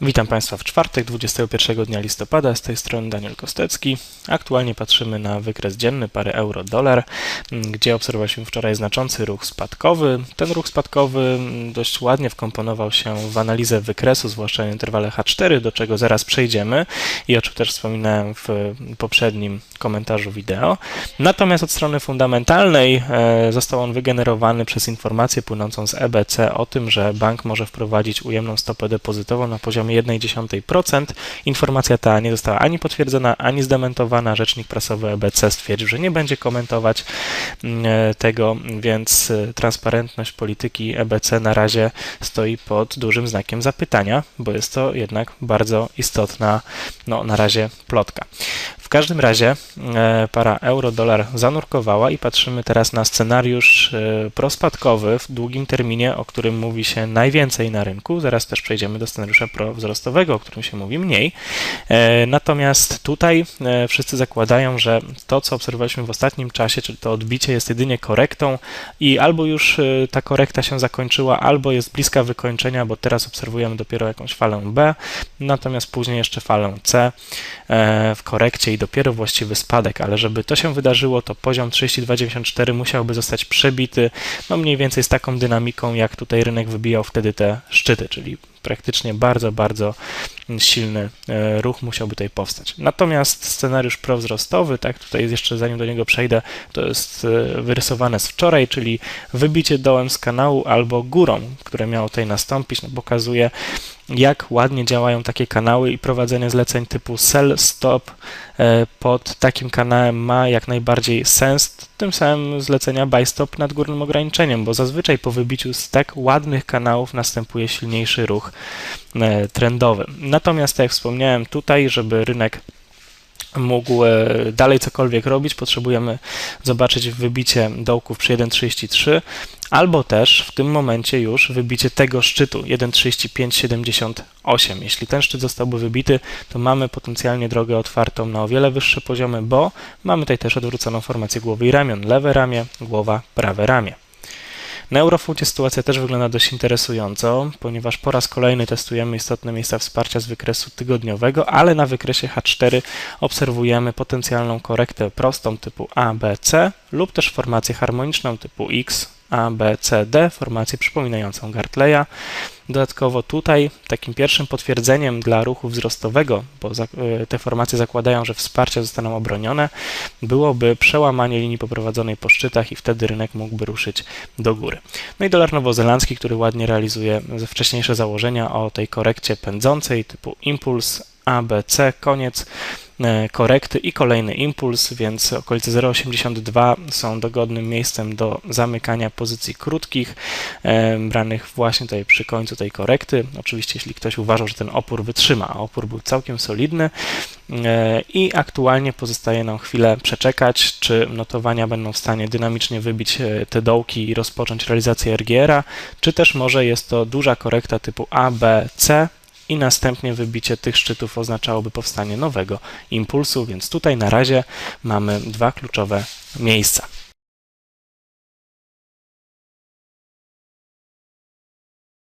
Witam Państwa w czwartek, 21 dnia listopada, z tej strony Daniel Kostecki. Aktualnie patrzymy na wykres dzienny pary euro-dolar, gdzie obserwowaliśmy wczoraj znaczący ruch spadkowy. Ten ruch spadkowy dość ładnie wkomponował się w analizę wykresu, zwłaszcza w interwale H4, do czego zaraz przejdziemy i o czym też wspominałem w poprzednim komentarzu wideo. Natomiast od strony fundamentalnej e, został on wygenerowany przez informację płynącą z EBC o tym, że bank może wprowadzić ujemną stopę depozytową na poziomie poziomie 0,1%. Informacja ta nie została ani potwierdzona, ani zdementowana. Rzecznik prasowy EBC stwierdził, że nie będzie komentować mm, e, tego, więc e, transparentność polityki EBC na razie stoi pod dużym znakiem zapytania, bo jest to jednak bardzo istotna, no na razie plotka. Każdym razie e, para euro-dolar zanurkowała i patrzymy teraz na scenariusz e, prospadkowy w długim terminie, o którym mówi się najwięcej na rynku. Zaraz też przejdziemy do scenariusza prowzrostowego, o którym się mówi mniej. E, natomiast tutaj wszyscy zakładają, że to, co obserwowaliśmy w ostatnim czasie, czyli to odbicie jest jedynie korektą i albo już ta korekta się zakończyła, albo jest bliska wykończenia, bo teraz obserwujemy dopiero jakąś falę B, natomiast później jeszcze falę C w korekcie i dopiero właściwy spadek, ale żeby to się wydarzyło, to poziom 32,94 musiałby zostać przebity, no mniej więcej z taką dynamiką, jak tutaj rynek wybijał wtedy te szczyty, czyli praktycznie bardzo, bardzo silny e, ruch musiałby tutaj powstać. Natomiast scenariusz prowzrostowy, tak, tutaj jeszcze zanim do niego przejdę, to jest e, wyrysowane z wczoraj, czyli wybicie dołem z kanału albo górą, które miało tutaj nastąpić, no, pokazuje jak ładnie działają takie kanały i prowadzenie zleceń typu sell stop e, pod takim kanałem ma jak najbardziej sens. Tym samym zlecenia buy stop nad górnym ograniczeniem, bo zazwyczaj po wybiciu z tak ładnych kanałów następuje silniejszy ruch trendowy. Natomiast, tak jak wspomniałem tutaj, żeby rynek mógł e, dalej cokolwiek robić, potrzebujemy zobaczyć wybicie dołków przy 1,33 albo też w tym momencie już wybicie tego szczytu 1,3578. Jeśli ten szczyt zostałby wybity, to mamy potencjalnie drogę otwartą na o wiele wyższe poziomy, bo mamy tutaj też odwróconą formację głowy i ramion. Lewe ramię, głowa, prawe ramię. Na Eurofoodie sytuacja też wygląda dość interesująco, ponieważ po raz kolejny testujemy istotne miejsca wsparcia z wykresu tygodniowego, ale na wykresie H4 obserwujemy potencjalną korektę prostą typu A, B, C lub też formację harmoniczną typu X, a, B, C, D, formację przypominającą Gartleya. Dodatkowo tutaj takim pierwszym potwierdzeniem dla ruchu wzrostowego, bo e, te formacje zakładają, że wsparcia zostaną obronione, byłoby przełamanie linii poprowadzonej po szczytach i wtedy rynek mógłby ruszyć do góry. No i dolar nowozelandzki, który ładnie realizuje wcześniejsze założenia o tej korekcie pędzącej typu impuls A, B, C, koniec korekty i kolejny impuls, więc okolice 0,82 są dogodnym miejscem do zamykania pozycji krótkich, e, branych właśnie tutaj przy końcu tej korekty. Oczywiście, jeśli ktoś uważał, że ten opór wytrzyma, a opór był całkiem solidny e, i aktualnie pozostaje nam chwilę przeczekać, czy notowania będą w stanie dynamicznie wybić te dołki i rozpocząć realizację RGR-a, czy też może jest to duża korekta typu A, B, C, i następnie wybicie tych szczytów oznaczałoby powstanie nowego impulsu, więc tutaj na razie mamy dwa kluczowe miejsca.